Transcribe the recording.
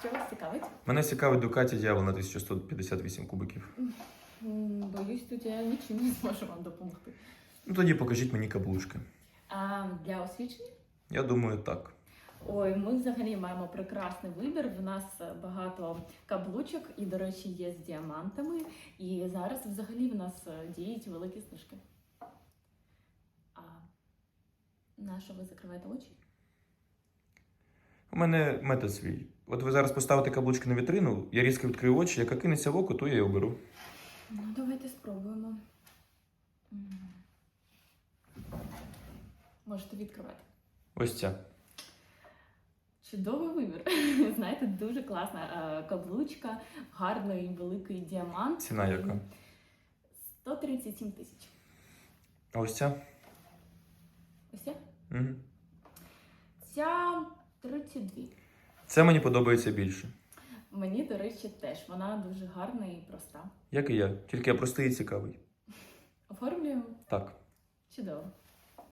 що вас цікавить? Мене цікавить Ducati Diavolo на 1158 кубиків. Боюсь, тут я нічим не зможу вам допомогти. Ну тоді покажіть мені каблучки. А для освічення? Я думаю, так. Ой, ми взагалі маємо прекрасний вибір. В нас багато каблучок і, до речі, є з діамантами. І зараз взагалі в нас е, діють великі знижки. А на що ви закриваєте очі? У мене метод свій. От ви зараз поставите каблучки на вітрину, я різко відкрию очі, яка кинеться в око, то я і оберу. Ну, давайте спробуємо. Можете відкривати. Ось ця. Чудовий вибір. Знаєте, дуже класна е, каблучка, гарний великий діамант. Ціна яка? 137 тисяч. А ось ця? Ось ця? Угу. Ця 32. Це мені подобається більше. Мені, до речі, теж вона дуже гарна і проста. Як і я. Тільки я простий і цікавий. Оформлюємо Так. чудово.